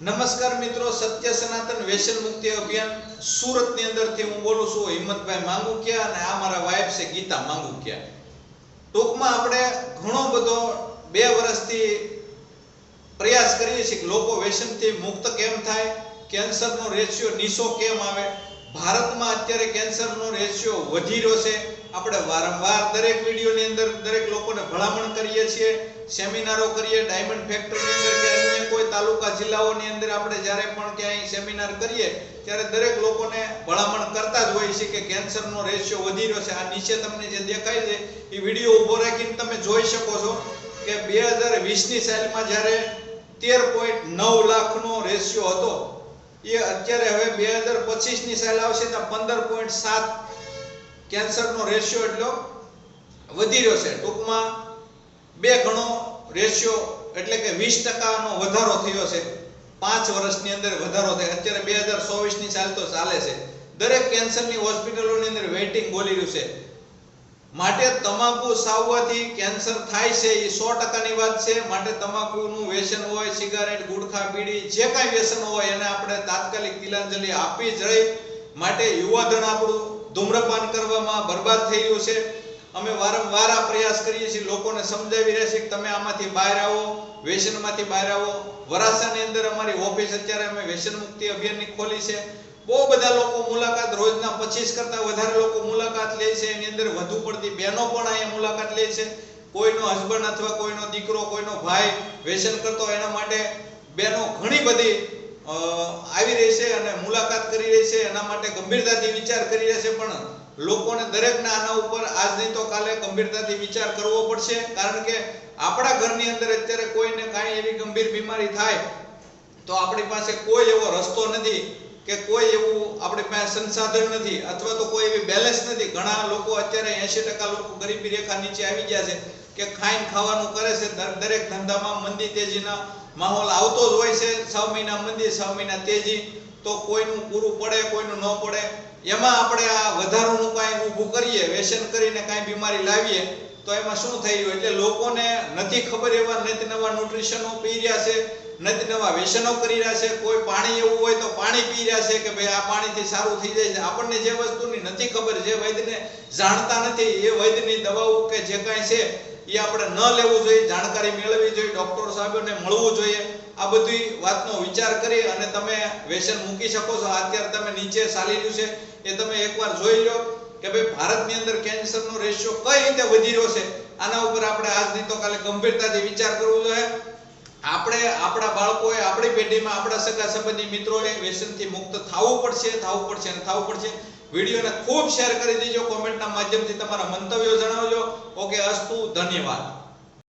નમસ્કાર મિત્રો, સત્ય સનાતન વ્યસન મુક્તિ અભિયાન સુરતની અંદરથી હું બોલું છું હિંમતભાઈ માંગુકિયા અને આ મારા વાઇફ છે ગીતા માંગુકિયા. ટૂંકમાં આપણે ઘણો બધો બે વર્ષથી પ્રયાસ કરીએ છીએ કે લોકો વ્યસનથી મુક્ત કેમ થાય, કેન્સરનો રેશિયો નીચો કેમ આવે? ભારતમાં અત્યારે કેન્સરનો રેશિયો વધી રહ્યો છે. આપણે વારંવાર દરેક વિડીયોની અંદર દરેક લોકોને ભલામણ કરીએ છીએ, સેમિનારો કરીએ, ડાયમંડ ફેક્ટરીની અંદર કે અન્ય કોઈ તાલુકા જિલ્લાઓની અંદર આપણે જ્યારે પણ ક્યાંય સેમિનાર કરીએ, ત્યારે દરેક લોકોને ભલામણ કરતા જ હોય છે કે કેન્સરનો રેશિયો વધી રહ્યો છે. આ નીચે તમને જે દેખાય છે, એ વીડિયો ઊભો રાખીને તમે જોઈ શકો છો કે બે હજાર વીસની સાલમાં જ્યારે તેર પોઈન્ટ નવ લાખનો રેશિયો હતો, એ અત્યારે હવે બે હજાર પચીસની સાલ આવશે ત્યાં પંદર પોઈન્ટ સાત કેન્સરનો રેશિયો એટલો વધી રહ્યો છે. ટૂંકમાં બે ગણો રેશિયો એટલે કે વીસ ટકાનો વધારો થયો છે. પાંચ વર્ષની અંદર વધારો થાય. અત્યારે બે હજાર ચોવીસની ચાલ તો ચાલે છે. દરેક કેન્સરની હોસ્પિટલોની અંદર વેઇટિંગ બોલી રહ્યું છે. માટે તમાકુ સાવવાથી કેન્સર થાય છે એ સો ટકાની વાત છે. માટે તમાકુનું વ્યસન હોય, સિગારેટ ગુટખા બીડી, જે કાંઈ વ્યસન હોય એને આપણે તાત્કાલિક તિલાંજલિ આપવી જ રહી. માટે યુવાધન આપણું ધૂમ્રપાન કરવામાં બરબાદ થઈ ગયું છે. અમે વારંવાર આ પ્રયાસ કરીએ છીએ. લોકોને સમજાવી રહ્યા છીએ કે તમે આમાંથી બહાર આવો વ્યસનમાંથી બહાર આવો. વરાસાની અંદર અમારી ઓફિસ અત્યારે અમે વ્યસન મુક્તિ અભિયાનની ખોલી છે. બહુ બધા લોકો મુલાકાત રોજના પચીસ કરતા વધારે લોકો મુલાકાત લે છે. એની અંદર વધુ પડતી બહેનો પણ અહીંયા મુલાકાત લે છે. કોઈનો હસબન્ડ અથવા કોઈનો દીકરો, કોઈનો ભાઈ વ્યસન કરતો એના માટે બહેનો ઘણી બધી આવી રહી છે અને મુલાકાત કરી રહી છે. એના માટે ગંભીરતાથી વિચાર કરી રહ્યા છે, પણ લોકોને દરેકને આના ઉપર આજ નહીં તો કાલે ગંભીરતાથી વિચાર કરવો પડશે. કારણ કે આપણા ઘરની અંદર અત્યારે કોઈને કાંઈ એવી ગંભીર બીમારી થાય, તો આપણી પાસે કોઈ એવો રસ્તો નથી કે કોઈ એવું આપણી પાસે સંસાધન નથી અથવા તો કોઈ એવી બેલેન્સ નથી. ઘણા લોકો અત્યારે એંશી ટકા લોકો ગરીબી રેખા નીચે આવી ગયા છે. કે ખાઈને ખાવાનું કરે છે. દર- દરેક ધંધામાં મંદી તેજીના માહોલ આવતો જ હોય છે. છ મહિના મંદી છ મહિના તેજી. તો કોઈનું પૂરું પડે, કોઈનું ન પડે. એમાં આપણે આ વધારાનું કાંઈ ઊભું કરીએ, વ્યસન કરીને કાંઈ બીમારી લાવીએ, તો એમાં શું થઈ રહ્યું એટલે લોકોને નથી ખબર એવા નિત નવા ન્યુટ્રિશનો પી રહ્યા છે, નિત નવા વ્યસનો કરી રહ્યા છે. કોઈ પાણી એવું હોય તો પાણી પી રહ્યા છે કે ભાઈ આ પાણીથી સારું થઈ જાય છે. આપણને જે વસ્તુની નથી ખબર, જે વૈદ્યને જાણતા નથી, એ વૈદ્યની દવાઓ કે જે કાંઈ છે એ આપણે ન લેવું જોઈએ, જાણકારી મેળવવી જોઈએ, ડોક્ટર સાહેબને મળવું જોઈએ. આ બધી વાતનો વિચાર કરી અને તમે વ્યસન મૂકી શકો છો. અત્યારે તમે નીચે ચાલી રહ્યું છે. એ તમે એકવાર જોઈ લો કે ભાઈ ભારતની અંદર કેન્સરનો રેશિયો કઈ રીતે વધી રહ્યો છે. આના ઉપર આપણે આજ નહીં તો કાલે ગંભીરતાથી વિચાર કરવો જોઈએ. આપણે, આપણા બાળકોએ, આપણી પેઢીમાં આપણા સગા સંબંધી મિત્રોએ વ્યસનથી મુક્ત થવું પડશે થવું પડશે અને થવું પડશે. વિડીયોને ખૂબ શેર કરી દેજો કોમેન્ટના માધ્યમથી તમારા મંતવ્યો જણાવજો. ઓકે અસ્તુ ધન્યવાદ.